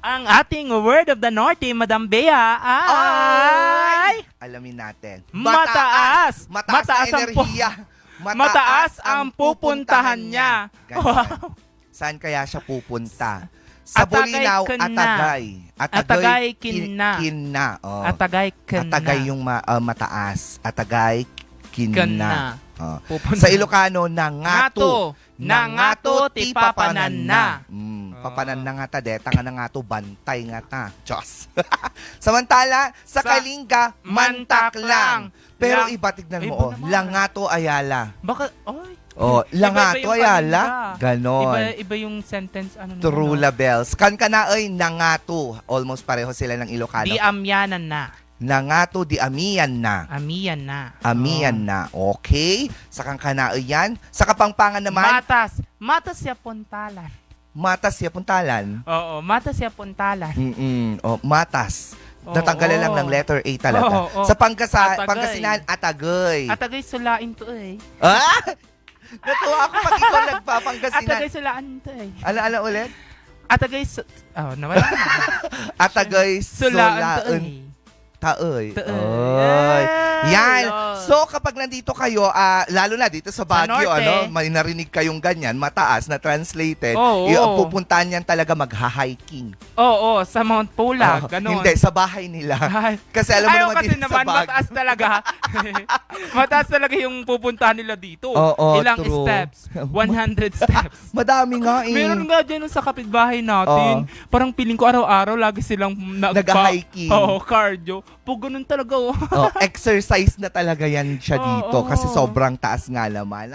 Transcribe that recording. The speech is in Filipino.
Ang ating word of the North, Madam Bea, ay... Alamin natin. Mataas. Mataas, Mataas ang ang pu- enerhiya. Mataas ang pupuntahan niya. Ganon. Saan kaya siya pupunta? Sa Atagay Bulinaw, ka na. Atagay. Atagay, kin- kinna. kinna. Oh. Atagay ka Atagay yung ma- ah, mataas. Atagay, kinna. Kana. Oh. Pupunta. Sa Ilocano, nangato. Ngato. Nangato ti papanan na. Mm. Papanan na nga ta, deta nga na nga to, bantay nga ta. Diyos. Samantala, sa, Sa Kalinga, mantak lang. Pero Lang- iba, tignan Iba mo, oh, naman. Langato Ayala. Baka, oy. Oh, Langato yung Ayala. Kalinga. Ganon. Iba, iba yung sentence, ano naman, Trula bells. Kan ka na ay nangato. Almost pareho sila ng no? Ilocano. Di amyanan na. nangato di amiyan na. Amiyan na. Amiyan na. Okay? Sa kang kanao yan. Sa Kapampangan naman, Matas. Matas siya puntalan. Matas siya puntalan. Oo, matas siya puntalan. Mm-mm. Oh, matas. Oo. Natanggalan lang ng letter A talaga. Oo, oo. Sa Pangkasa, Atagay. Pangasinan, Atagay. Atagay sulain to eh. ah! Natuwa ako pag ikaw nagpapangasinan. Atagay sulaan to eh. Ala-ala ulit? Atagay su... Oh, nawala na. Atagay, Sulaan to Sulaon, eh. Taoy. Eh. Oy. Yan. Lord. So kapag nandito kayo, ah, lalo na dito sa Baguio, Norte. ano, may narinig kayong ganyan, mataas na translated, Oo. i- pupuntahan yan talaga mag-hiking. Oo, sa Mount Pulag, Ah, ganon. Hindi, sa bahay nila. Ay, Kasi alam mo ayaw naman kasi dito naman, sa Baguio. mataas talaga. mataas talaga yung pupuntahan nila dito. Oo, Ilang true. steps? 100 steps. Madami nga eh. Meron nga dyan sa kapitbahay natin. Parang piling ko araw-araw lagi silang nagpa- Nag-hiking. Oo, cardio. Po, ganun talaga oh. Oh, exercise na talaga yan siya Oo, dito kasi oo. sobrang taas nga naman.